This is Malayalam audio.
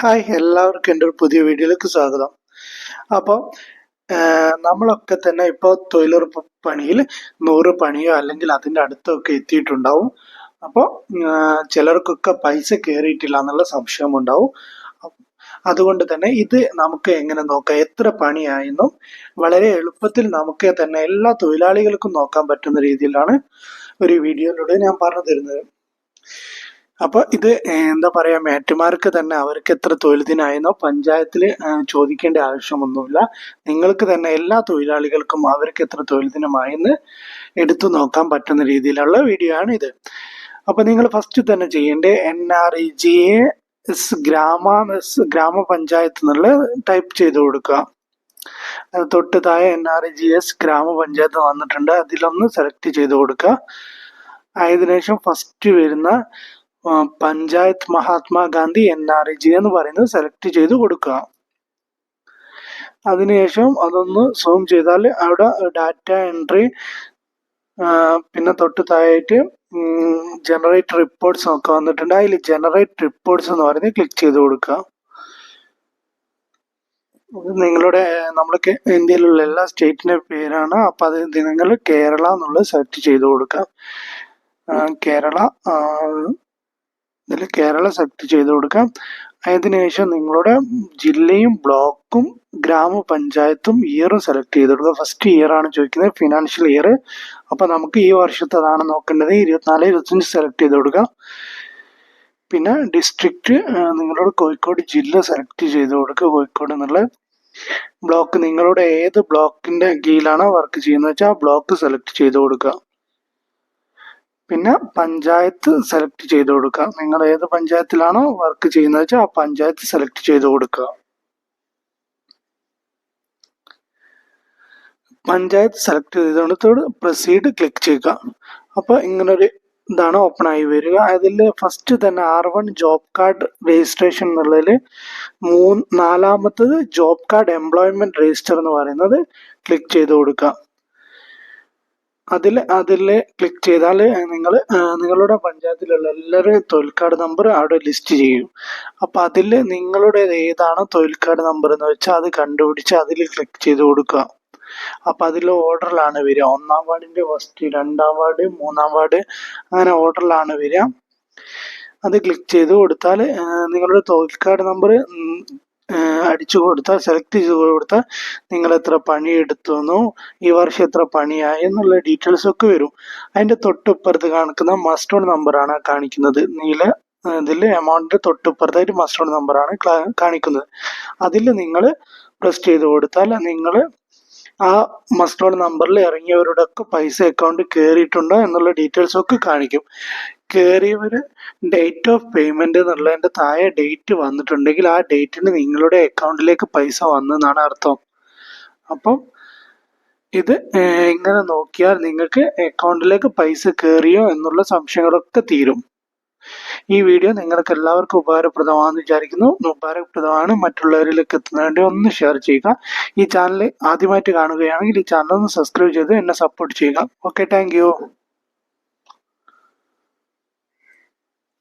ഹായ് എല്ലാവർക്കും എന്റെ ഒരു പുതിയ വീഡിയോയിലേക്ക് സ്വാഗതം. അപ്പോൾ നമ്മളൊക്കെ തന്നെ ഇപ്പോൾ തൊഴിലുറപ്പ് പണിയിൽ നൂറ് പണിയോ അല്ലെങ്കിൽ അതിന്റെ അടുത്തൊക്കെ എത്തിയിട്ടുണ്ടാവും. അപ്പോൾ ചിലർക്കൊക്കെ പൈസ കയറിയിട്ടില്ല എന്നുള്ള സംശയം ഉണ്ടാവും. അതുകൊണ്ട് തന്നെ ഇത് നമുക്ക് എങ്ങനെ നോക്കാം? എത്ര പണിയായെന്നും വളരെ എളുപ്പത്തിൽ നമുക്ക് തന്നെ എല്ലാ തൊഴിലാളികൾക്കും നോക്കാൻ പറ്റുന്ന രീതിയിലാണ് ഒരു വീഡിയോയിലൂടെ ഞാൻ പറഞ്ഞു തരുന്നത്. അപ്പൊ ഇത് എന്താ പറയാ മേറ്റുമാർക്ക് തന്നെ അവർക്ക് എത്ര തൊഴിൽ ദിനായെന്നോ പഞ്ചായത്തിൽ ചോദിക്കേണ്ട ആവശ്യമൊന്നുമില്ല. നിങ്ങൾക്ക് തന്നെ എല്ലാ തൊഴിലാളികൾക്കും അവർക്ക് എത്ര തൊഴിൽ ദിനമായെന്ന് എടുത്തു നോക്കാൻ പറ്റുന്ന രീതിയിലുള്ള വീഡിയോ ആണ് ഇത്. അപ്പൊ നിങ്ങൾ ഫസ്റ്റ് തന്നെ ചെയ്യേണ്ടത് N R E G S ഗ്രാമ ഗ്രാമപഞ്ചായത്ത് എന്നുള്ള ടൈപ്പ് ചെയ്ത് കൊടുക്കുക. അത് തൊട്ട് താഴെ N R E G S ഗ്രാമപഞ്ചായത്ത് വന്നിട്ടുണ്ട്. അതിലൊന്ന് സെലക്ട് ചെയ്ത് കൊടുക്കുക. അതിനുശേഷം ഫസ്റ്റ് വരുന്ന panchayat Mahatma Gandhi N R E G എന്ന് പറയുന്നത് സെലക്ട് ചെയ്ത് കൊടുക്കുക. അതിനുശേഷം അതൊന്ന് സൂം ചെയ്താൽ അവിടെ ഡാറ്റ എൻട്രി പിന്നെ തൊട്ട് താഴായിട്ട് ജനറേറ്റ് റിപ്പോർട്ട്സ് ഒക്കെ വന്നിട്ടുണ്ട്. അതിൽ ജനറേറ്റ് റിപ്പോർട്ട്സ് എന്ന് പറയുന്നത് ക്ലിക്ക് ചെയ്ത് കൊടുക്കുക. നിങ്ങളുടെ നമ്മുടെ ഇന്ത്യയിലുള്ള എല്ലാ സ്റ്റേറ്റിന്റെ പേരാണ്. അപ്പൊ അത് നിങ്ങൾ കേരള എന്നുള്ളത് സെലക്ട് ചെയ്ത് കൊടുക്കുക. കേരള ഇതിൽ കേരള സെലക്ട് ചെയ്ത് കൊടുക്കാം. അതിനുശേഷം നിങ്ങളുടെ ജില്ലയും ബ്ലോക്കും ഗ്രാമപഞ്ചായത്തും ഇയറും സെലക്ട് ചെയ്ത് കൊടുക്കുക. ഫസ്റ്റ് ഇയർ ആണ് ചോദിക്കുന്നത് ഫിനാൻഷ്യൽ ഇയർ അപ്പൊ നമുക്ക് ഈ വർഷത്തതാണ് നോക്കേണ്ടത്. ഇരുപത്തിനാല് ഇരുപത്തഞ്ച് സെലക്ട് ചെയ്ത് കൊടുക്കുക. പിന്നെ ഡിസ്ട്രിക്റ്റ് നിങ്ങളുടെ കോഴിക്കോട് ജില്ല സെലക്ട് ചെയ്ത് കൊടുക്കുക. കോഴിക്കോട് എന്നുള്ള ബ്ലോക്ക് നിങ്ങളുടെ ഏത് ബ്ലോക്കിന്റെ കീഴിലാണോ വർക്ക് ചെയ്യുന്നത് വെച്ചാൽ ആ ബ്ലോക്ക് സെലക്ട് ചെയ്ത് കൊടുക്കുക. പിന്നെ പഞ്ചായത്ത് സെലക്ട് ചെയ്ത് കൊടുക്കുക. നിങ്ങൾ ഏത് പഞ്ചായത്തിലാണോ വർക്ക് ചെയ്യുന്നത് വെച്ചാൽ ആ പഞ്ചായത്ത് സെലക്ട് ചെയ്ത് കൊടുക്കുക. പഞ്ചായത്ത് സെലക്ട് ചെയ്തുകൊണ്ടത്തോട് പ്രൊസീഡ് ക്ലിക്ക് ചെയ്യുക. അപ്പോൾ ഇങ്ങനൊരു ഇതാണ് ഓപ്പൺ ആയി വരിക. അതിൽ ഫസ്റ്റ് തന്നെ R one job card registration എന്നുള്ളതിൽ മൂന്ന് നാലാമത്തത് ജോബ് കാർഡ് എംപ്ലോയ്മെന്റ് രജിസ്റ്റർ എന്ന് പറയുന്നത് ക്ലിക്ക് ചെയ്ത് കൊടുക്കുക. അതിൽ അതിൽ ക്ലിക്ക് ചെയ്താൽ നിങ്ങൾ നിങ്ങളുടെ പഞ്ചായത്തിലുള്ള എല്ലാവരുടെയും തൊഴിൽ കാർഡ് നമ്പർ അവിടെ ലിസ്റ്റ് ചെയ്യും. അപ്പോൾ അതിൽ നിങ്ങളുടെ ഏതാണ് തൊഴിൽ കാർഡ് നമ്പർ എന്ന് വെച്ചാൽ അത് കണ്ടുപിടിച്ച് അതിൽ ക്ലിക്ക് ചെയ്ത് കൊടുക്കുക. അപ്പം അതിൽ ഓർഡറിലാണ് വരിക. ഒന്നാം വാർഡിന്റെ ഫസ്റ്റ് രണ്ടാം വാർഡ് മൂന്നാം വാർഡ് അങ്ങനെ ഓർഡറിലാണ് വരിക. അത് ക്ലിക്ക് ചെയ്ത് കൊടുത്താൽ നിങ്ങളുടെ തൊഴിൽ കാർഡ് നമ്പർ അടിച്ചു കൊടുത്താൽ സെലക്ട് ചെയ്ത് കൊടുത്താൽ നിങ്ങൾ എത്ര പണി എടുത്തു ഈ വർഷം എത്ര പണിയായി എന്നുള്ള ഡീറ്റെയിൽസ് ഒക്കെ വരും. അതിന്റെ തൊട്ടിപ്പുറത്ത് കാണിക്കുന്ന മസ്റ്റോൺ നമ്പറാണ് കാണിക്കുന്നത്. നീല ഇതിൽ എമൗണ്ടിന്റെ തൊട്ടിപ്പുറത്തായിട്ട് മസ്റ്റോൺ നമ്പറാണ് കാണിക്കുന്നത്. അതിൽ നിങ്ങൾ പ്രസ് ചെയ്ത് കൊടുത്താൽ നിങ്ങൾ ആ മസ്റ്റോൺ നമ്പറിൽ ഇറങ്ങിയവരുടെ ഒക്കെ പൈസ അക്കൗണ്ട് കയറിയിട്ടുണ്ടോ എന്നുള്ള ഡീറ്റെയിൽസ് ഒക്കെ കാണിക്കും. കയറിയവര് ഡേറ്റ് ഓഫ് പേയ്മെന്റ് എന്നുള്ളതിന്റെ താഴെ ഡേറ്റ് വന്നിട്ടുണ്ടെങ്കിൽ ആ ഡേറ്റിന് നിങ്ങളുടെ അക്കൗണ്ടിലേക്ക് പൈസ വന്നെന്നാണ് അർത്ഥം. അപ്പം ഇത് ഇങ്ങനെ നോക്കിയാൽ നിങ്ങൾക്ക് അക്കൗണ്ടിലേക്ക് പൈസ കയറിയോ എന്നുള്ള സംശയങ്ങളൊക്കെ തീരും. ഈ വീഡിയോ നിങ്ങൾക്ക് എല്ലാവർക്കും ഉപകാരപ്രദമാണെന്ന് വിചാരിക്കുന്നു. ഉപകാരപ്രദമാണ്. മറ്റുള്ളവരിലേക്ക് എത്തുന്നതിന് ഒന്ന് ഷെയർ ചെയ്യുക. ഈ ചാനൽ ആദ്യമായിട്ട് കാണുകയാണെങ്കിൽ ഈ ചാനൽ ഒന്ന് സബ്സ്ക്രൈബ് ചെയ്ത് എന്നെ സപ്പോർട്ട് ചെയ്യുക. Okay thank